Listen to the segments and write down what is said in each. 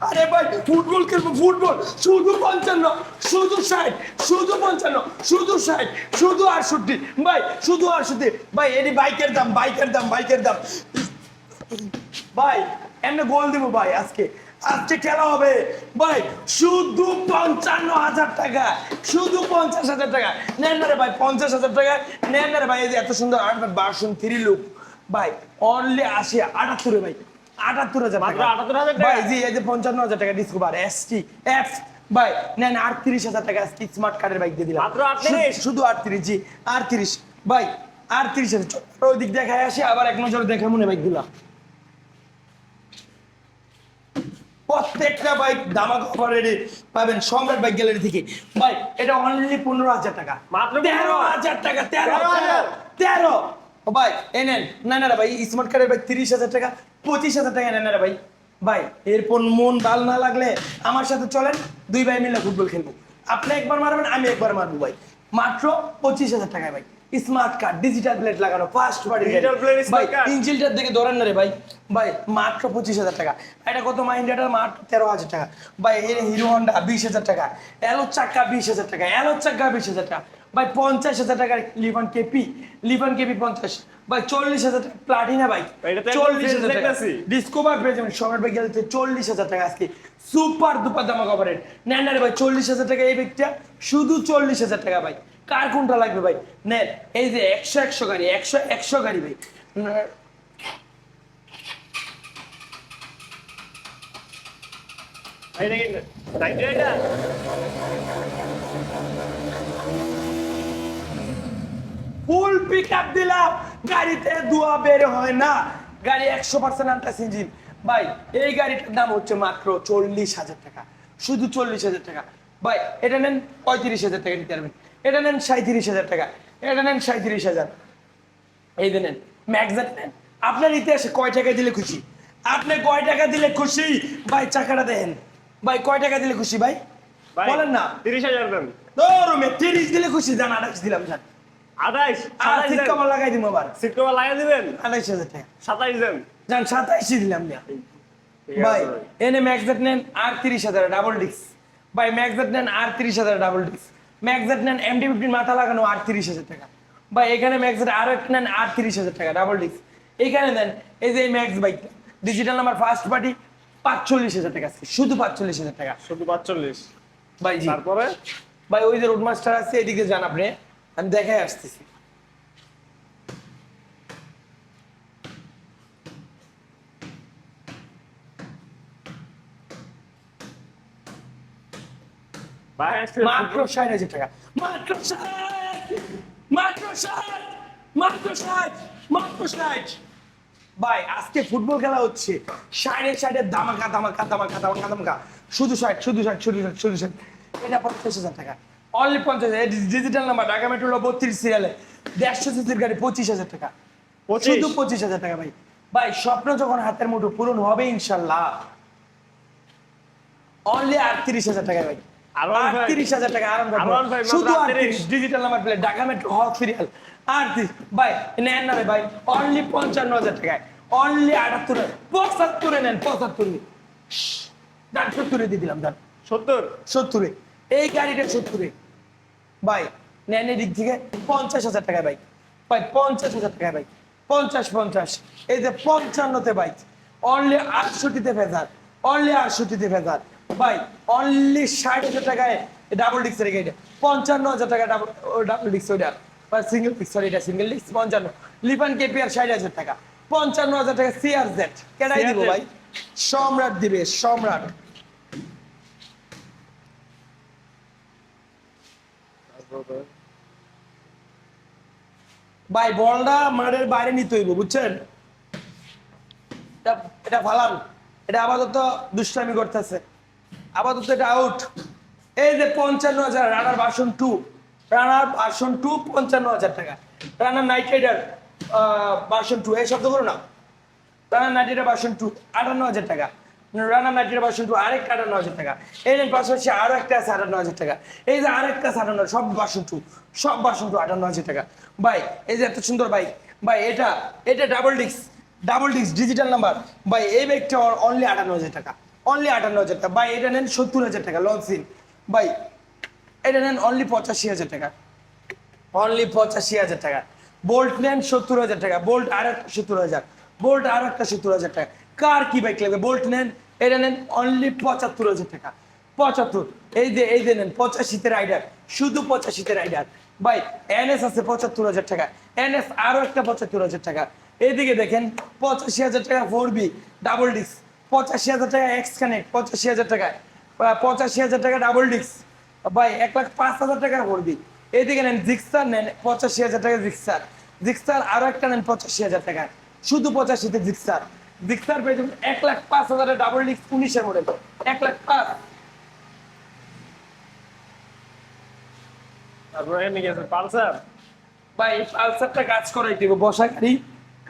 আরে ভাই, ফুটবল খেলব, ফুটবল। শুধু পঞ্চান্ন, শুধু ষাট, শুধু পঞ্চান্ন, শুধু ষাট, শুধু আটষট্টি। ভাই, শুধু আটষট্টি। ভাই, এটি বাইকের দাম বাইকের দাম বাইকের দাম। ভাই, এমনি গোল দিব ভাই আজকে। আজকে খেলা হবে। ভাই, শুধু পঞ্চান্ন হাজার টাকা। শুধু পঞ্চাশ হাজার টাকা। নেন না রে ভাই, পঞ্চাশ হাজার টাকা। নেন না রে ভাই, এই যে এত সুন্দর বাসন থ্রি লুক ভাই অনলি আশি, আটাত্তরে ভাই। আটাত্তর হাজার মাত্র টাকা। 78,000 ভাই জি এই যে পঞ্চান্ন হাজার টাকা ডিসকভার এস টি এফ ভাই নেন আটত্রিশ হাজার টাকা স্মার্ট কার্ডের বাইক দিয়ে দিলাম। মাত্র 38? শুধু আটত্রিশ জি আটত্রিশ। ভাই আটত্রিশ হাজার। ওই দিক দেখায় আসি আবার এক নজর দেখা মনে বাইক দিলাম প্রত্যেকটা বাইক দামাক অফারে পাবেন সম্রাট বাইক গ্যালারি থেকে। ভাই এটা অনলি পনেরো হাজার টাকা। মাত্র তেরো হাজার টাকা তেরো 13,000 তেরো। ও ভাই এ নেন। না না রে ভাই স্মার্ট কার্ডের ভাই তিরিশ হাজার টাকা পঁচিশ হাজার টাকা নেন না রে ভাই। ভাই এরপর মন ভালো না লাগলে আমার সাথে চলেন দুই ভাই মিলে ফুটবল খেলব। আপনি একবার মারবেন আমি একবার মারবো ভাই। মাত্র পঁচিশ হাজার টাকায় ভাই। স্মার্ট কার্ড ডিজিটাল প্লেট লাগানো ফার্স্ট বাড়ি plate, smart ভাই। ইঞ্জিলটার দিকে ধরেন না রে ভাই। ভাই মাত্র পঁচিশ হাজার টাকা। এটা কত মাইন্ডাটার মাত্র তেরো হাজার টাকা। ভাই এর হিরো হন্ডা বিশ হাজার টাকা। এলো চাক্কা বিশ হাজার টাকা। এলো চাক্কা বিশ হাজার টাকা। ভাই পঞ্চাশ হাজার টাকার লিভান কেপি লিভান কেপি পঞ্চাশ। ভাই চল্লিশ হাজার টাকা প্লাটিনা একদম চল্লিশ হাজার টাকা। ডিসকভার পেয়ে যাবেন সবার ভাই গেলে চল্লিশ হাজার টাকা আজকে। সুপার দুপার দামা কভারের নেন না রে ভাই চল্লিশ হাজার টাকা এই ব্যক্তিটা। শুধু চল্লিশ হাজার টাকা ভাই। কার কোনটা লাগবে ভাই? নেন এই যে একশো একশো গাড়ি একশো একশো গাড়ি ভাই। উম, এটা কি 90 এটা। ফুল পিক আপ দিলাম গাড়িতে ধোয়া বের হয় না। গাড়ি একশো পার্সেন্ট আনটাস ইঞ্জিন ভাই এই গাড়িটার দাম হচ্ছে মাত্র চল্লিশ হাজার টাকা। শুধু চল্লিশ হাজার টাকা। ভাই এটা নেন পঁয়ত্রিশ হাজার টাকা নিতে পারবেন এটা নেন সাঁত্রিশ হাজার টাকা। এটা নেন সাঁত্রিশ হাজার। এই নেন ম্যাগজাট নেন। আপনার ইতিহাসে কয় টাকা দিলে খুশি? আপনি কয় টাকা দিলে খুশি? ভাই চাকাটা দেখেন। ভাই কয় টাকা দিলে খুশি ভাই? বলেন না। 30000 দেন। ধরো তিরিশ দিলে খুশি জান আঠাশ দিলাম জান 28 আর 27 ঠিক লাগাই দিব আবার। সিট কভার লাগিয়ে দিবেন? আঠাইশ হাজার টাকা। 27 দেন। যান সাতাইশই দিলাম না ভাই এনে ম্যাক্সেট নেন আর তিরিশ হাজার ডাবল ডিস্ক ভাই ম্যাক্সেট নেন আর তিরিশ হাজার ডাবল ডিস্ক ম্যাক্সেট নেন এমডি ফিফটিন মাথা লাগানো আর তিরিশ হাজার টাকা। ভাই এখানে ম্যাক্সেট আরও একটা নেন আর তিরিশ হাজার টাকা ডাবল ডিস্ক এইখানে দেন এই যে ম্যাক্স বাইকটা ডিজিটাল নাম্বার ফার্স্ট পার্টি পাঁচচল্লিশ হাজার টাকা শুধু পাঁচচল্লিশ হাজার টাকা। শুধু 45 ভাই জি। তারপরে? ভাই ওই যে রোড মাস্টার আছে এদিকে যান আপনি। আমি দেখাই আসতেছি। ভাই আজকে মাত্র ষাট হাজার টাকা। মাত্র ষাট! মাত্র ষাট! মাত্র ষাট! মাত্র ষাট! ভাই আজকে ফুটবল খেলা হচ্ছে। ষাটে ষাটে দামাকা দামাকা দামাকা দামাকা দামাকা শুধু ষাট শুধু ষাট শুধু ষাট শুধু ষাট। এটা পঞ্চাশ হাজার টাকা। অনলি পঞ্চাশ ডিজিটাল নাম্বার ঢাকা মেট্রোল বত্রিশ সিরিয়ালে দেড়শো সিসির গাড়ি পঁচিশ হাজার টাকা। শুধু পঁচিশ হাজার টাকা ভাই। ভাই স্বপ্ন যখন হাতের মুঠো পূরণ হবে ইনশাল্লাহ। অনলি আটত্রিশ হাজার টাকা ভাই? আটত্রিশ হাজার টাকা আরাম শুধু digital number plate Dhaka metro হক সিরিয়াল আটত্রিশ। ভাই নেন না ভাই। অনলি পঞ্চান্ন হাজার টাকায়। অনলি আটাত্তর পঁচাত্তরে নেন পঁচাত্তরে। দান সত্তরে দিয়ে দিলাম দান 70 সত্তরে। এই গাড়িটা সত্তরে ভাই নেন দিক থেকে পঞ্চাশ হাজার টাকা বাইক ভাই পঞ্চাশ হাজার টাকা বাইক পঞ্চাশ পঞ্চাশ। এই যে পঞ্চান্নতে বাইক অনলি আটষট্টিতে ফেজার অনলি আটষট্টিতে ফেজার ভাই অনলি ষাট হাজার টাকায় ডাবল ডিক্সের গাড়িটা। পঞ্চান্ন হাজার টাকা ডাবল ডাবল ডিক্স ওইটা। বা সিঙ্গেল ডিক্স সরি এটা সিঙ্গেল ডিক্স পঞ্চান্ন। লিপান কেপিআর ষাট হাজার টাকা। পঞ্চান্ন হাজার টাকা সিআর জেড কেনাই দিব ভাই? সম্রাট দিবে সম্রাট। ভাই বলটা মাঠের বাইরে নিতে হইব, বুঝছেন? এটা- ফালান। এটা আপাতত দুষ্টামি করতেছে। আপাতত এটা আউট এই যে পঞ্চান্ন হাজার, রানার বাসন টু রানার বাসন টু পঞ্চান্ন হাজার টাকা। Runner Knight Rider version two এই শব্দ করো না। Runner Knight Rider version two আটান্ন হাজার টাকা। নাইট রাইডার বাসন টু আরেকটা আটান্ন হাজার টাকা। এই যে পাশাপাশি আরও একটা আছে আটান্ন হাজার টাকা। এই যে আরেকটা আছে আটান্ন সব বাসন টু সব বাসন টু আটান্ন হাজার টাকা। ভাই, এই যে এত সুন্দর বাইক ভাই, এটা এটা double disc double disc digital number ভাই, এই বাইকটা অনলি আটান্ন হাজার টাকা। অনলি আটান্ন হাজার টাকা। ভাই, এটা নেন সত্তর হাজার টাকা লনসিন ভাই, এটা নেন অনলি পঁচাশি হাজার টাকা। অনলি পঁচাশি হাজার টাকা। বোল্ট নেন সত্তর হাজার টাকা। বোল্ট আর একটা সত্তর হাজার। বোল্ট আর একটা সত্তর হাজার টাকা। কার কি বাইক লাগবে? বোল্ট নেন, এটা নেন অনলি পঁচাত্তর হাজার টাকা। পঁচাত্তর, এই যে এই যে নেন, পঁচাশিতে রাইডার শুধু পঁচাশিতে রাইডার ভাই এনএস আছে পঁচাত্তর হাজার টাকা। এনএস আরও একটা পঁচাত্তর হাজার টাকা। এইদিকে দেখেন, পঁচাশি হাজার টাকা ফোর বি ডাবল ডিস্ক পঁচাশি হাজার টাকা এক্স কানেক্ট পঁচাশি হাজার টাকা। পঁচাশি হাজার টাকা ডাবল ডিস্ক ভাই, এক লাখ পাঁচ হাজার টাকা পড়বি এইদিকে নেন জিক্সার নেন, পঁচাশি হাজার টাকা জিক্সার জিক্সার আরও একটা নেন, পঁচাশি হাজার টাকা। শুধু পঁচাশিতে জিক্সার জিক্সার পেয়ে যাবেন এক লাখ পাঁচ হাজারের ডাবল ডিস্ক উনিশের মডেল এক লাখ পাঁচ। তারপরে এখানে কি পালসার? ভাই পালসারটা কাজ করাই দিব বসা গাড়ি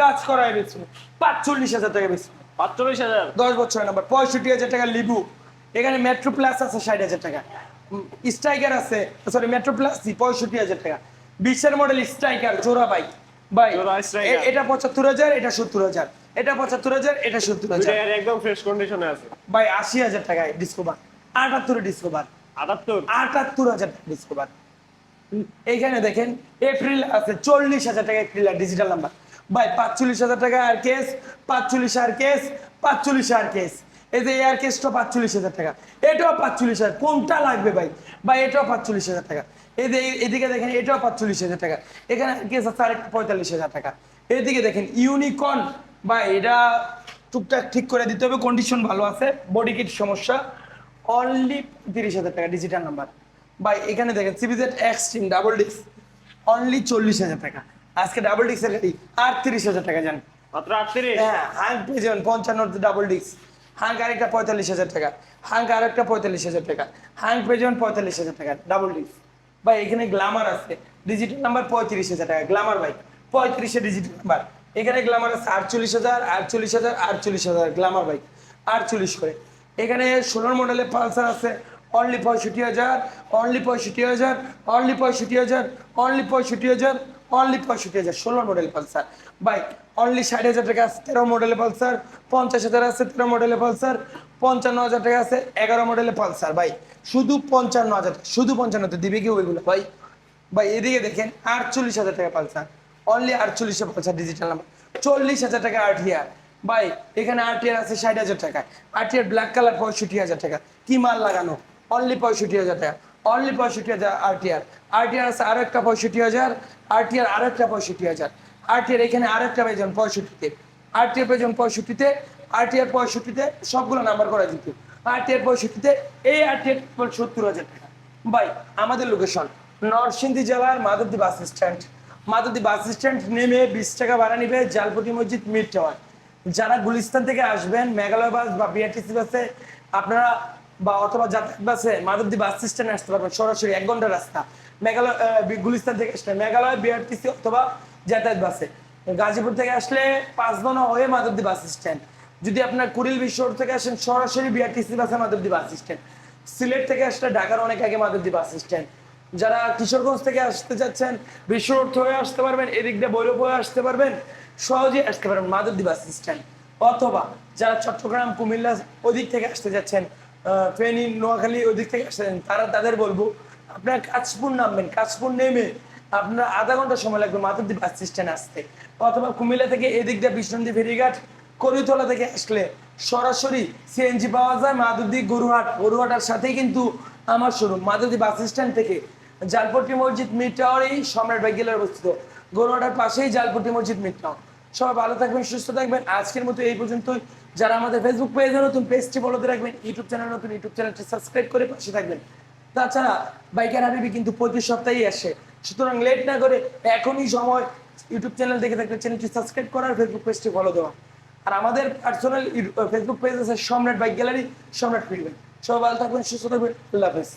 কাজ করাই বেছিল পাঁচচল্লিশ হাজার টাকা বেশি পাঁচচল্লিশ হাজার? দশ বছর নাম্বার পঁয়ষট্টি হাজার টাকা লিবু। এখানে মেট্রো প্লাস আছে ষাট হাজার টাকা। স্ট্রাইকার আছে সরি মেট্রো প্লাস পঁয়ষট্টি হাজার টাকা। বিশের মডেল স্ট্রাইকার জোড়া বাইক ভাই এটা পঁচাত্তর হাজার এটা সত্তর হাজার। এটা পঁচাত্তর হাজার এটা সত্তর হাজার। একদম ফ্রেশ কন্ডিশনে আছে। ভাই আশি হাজার টাকায় ডিসকোভার আটাত্তরে ডিসকোভার আটাত্তর? আটাত্তর হাজার ডিসকোভার এইখানে দেখেন এপ্রিল আছে চল্লিশ হাজার টাকা এপ্রিল আর ডিজিটাল নাম্বার ভাই পাঁচচল্লিশ হাজার টাকা আর কেস পাঁচচল্লিশ আর কেস পাঁচচল্লিশ আর কেস এই যে এয়ার কেসটা পাঁচচল্লিশ হাজার টাকা। এটাও পাঁচচল্লিশ হাজার। কোনটা লাগবে ভাই? ভাই এটাও পাঁচচল্লিশ হাজার টাকা। এই যে এদিকে দেখেন এটাও পাঁচচল্লিশ হাজার টাকা। এখানে কেস আছে আরেকটা পঁয়তাল্লিশ হাজার টাকা। এদিকে দেখেন ইউনিকর্ন ভাই এটা টুকটাক ঠিক করে দিতে হবে কন্ডিশন ভালো আছে বডি কিট সমস্যা। অনলি তিরিশ হাজার টাকা ডিজিটাল নাম্বার ভাই এখানে দেখেন CBZ extreme double disc only চল্লিশ হাজার টাকা। আজকে ডাবল ডিস্কের গাড়ি আটত্রিশ হাজার টাকা জান মাত্র আটত্রিশ? হ্যাঁ হাঙ্ক পেয়ে যাবেন পঞ্চান্ন ডাবল ডিস্ক হাঙ্ক আরেকটা পঁয়তাল্লিশ হাজার টাকা। হাঙ্ক আরেকটা পঁয়তাল্লিশ হাজার টাকা। হাঙ্ক পেয়ে যাবেন পঁয়তাল্লিশ হাজার টাকা ডাবল ডিস্ক ভাই এখানে গ্লামার আছে। ডিজিটাল নাম্বার পঁয়ত্রিশ হাজার টাকা গ্লামার ভাই। পঁয়ত্রিশে ডিজিটাল নাম্বার এখানে গ্লামার আছে আটচল্লিশ হাজার আটচল্লিশ হাজার আটচল্লিশ হাজার গ্লামার বাইক আটচল্লিশ করে। এখানে ষোলোর মডেলের পালসার আছে অনলি পঁয়ষট্টি হাজার অনলি পঁয়ষট্টি হাজার অনলি পঁয়ষট্টি হাজার অনলি পঁয়ষট্টি হাজার অনলি পঁয়ষট্টি হাজার ষোলো মডেল পালসার বাইক অনলি ষাট হাজার টাকা আছে, তেরো মডেলের পালসার পঞ্চাশ হাজার আছে, তেরো মডেলের পালসার পঞ্চান্ন হাজার টাকা আছে, এগারো মডেলের পালসার ভাই, শুধু পঞ্চান্ন হাজার শুধু পঞ্চান্নতে দিবে কি ওইগুলো? ভাই ভাই, এদিকে দেখেন, আটচল্লিশ হাজার টাকা পালসার অনলি আটচল্লিশে পালসার ডিজিটাল নাম্বার চল্লিশ হাজার টাকা আরটিআর ভাই, এখানে আরটিআর আছে ষাট হাজার টাকা আরটিআর ব্ল্যাক কালার পঁয়ষট্টি হাজার টাকা। কি মাল লাগানো? অনলি পঁয়ষট্টি হাজার টাকা। অনলি পঁয়ষট্টি হাজার আরটিআর আরটিআর আছে আরও একটা পঁয়ষট্টি হাজার। আরটিআর আরও একটা পঁয়ষট্টি হাজার। আরটিআর এখানে আর একটা পেয়েছেন পঁয়ষট্টিতে। আরটিআর পেয়েছেন পঁয়ষট্টিতে আরটিআর পঁয়ষট্টিতে সবগুলো নাম্বার করা যেত আরটিআর পঁয়ষট্টিতে, এই আরটিআর সত্তর হাজার টাকা। ভাই, আমাদের লোকেশন নরসিংদী জেলার Madhabdi bus stand Madhabdi bus stand নেমে বিশ টাকা ভাড়া নিবে জালপটি মসজিদ মিড টাওয়ার। যারা গুলিস্তান থেকে আসবেন, মেঘালয় বাস বা বিআরটিসি বাসে, আপনারা বা অথবা যাতায়াত বাসে মাধবদী বাস স্ট্যান্ডে আসতে পারবেন, সরাসরি এক ঘণ্টার রাস্তা। মেঘালয় গুলিস্তান থেকে আসলে মেঘালয় বিআরটিসি অথবা যাতায়াত বাসে। গাজীপুর থেকে আসলে পাঁচ পাঁচদনা হয়ে মাধবদী বাস স্ট্যান্ড। যদি আপনার কুড়িল বিশ্ব থেকে আসেন, সরাসরি বিআরটিসি বাসে মাধবদী বাস স্ট্যান্ড। সিলেট থেকে আসলে ঢাকার অনেক আগে মাধবদী বাস স্ট্যান্ড। যারা কিশোরগঞ্জ থেকে আসতে যাচ্ছেন বিশ্ব রোড হয়ে আসতে পারবেন, এদিক দিয়ে বৈরব হয়ে আসতে পারবেন, সহজেই আসতে পারবেন মাধবদী বাস স্ট্যান্ড অথবা যারা চট্টগ্রাম, কুমিল্লা ওদিক থেকে আসতে যাচ্ছেন ফেনী, নোয়াখালী ওদিক থেকে আসতেছেন তারা তাদের বলব, আপনারা কাশপুর নামবেন কাশপুর নেমে আপনার আধা ঘণ্টা সময় লাগবে মাধবদী বাস স্ট্যান্ড আসতে। অথবা কুমিল্লা থেকে এদিক দিয়ে বিষ্ণন্দী ফেরিঘাট করিতলা থেকে আসলে সরাসরি সিএনজি পাওয়া যায়, মাধবদী, গরুহাট। গরুহাটার সাথেই কিন্তু আমার শোরুম, মাধবদী বাস স্ট্যান্ড থেকে জালপট্টি মসজিদ মিড টাওয়ারেই সম্রাট বাইকেলের অবস্থিত। গরুহাটার পাশেই জালপট্টি মসজিদ মিড টাওয়ার। সবাই ভালো থাকবেন, সুস্থ থাকবেন। আজকের মতো এই পর্যন্তই। যারা আমাদের ফেসবুক পেজে নতুন, পেজটি ফলোতে রাখবেন ইউটিউব চ্যানেল নতুন ইউটিউব চ্যানেলটি সাবস্ক্রাইব করে পাশে থাকবেন। তাছাড়া বাইকার হাবিবি কিন্তু প্রতি সপ্তাহেই আসে। সুতরাং লেট না করে এখনই সময় ইউটিউব চ্যানেল দেখে থাকলে চ্যানেলটি সাবস্ক্রাইব করার ফেসবুক পেজটি ফলো দেওয়া। আর আমাদের পার্সোনাল ফেসবুক পেজ আছে সম্রাট বাইক গ্যালারি সম্রাট ফিরবেন। সবাই ভালো থাকবেন, সুস্থ থাকবেন। আল্লাহ হাফেজ।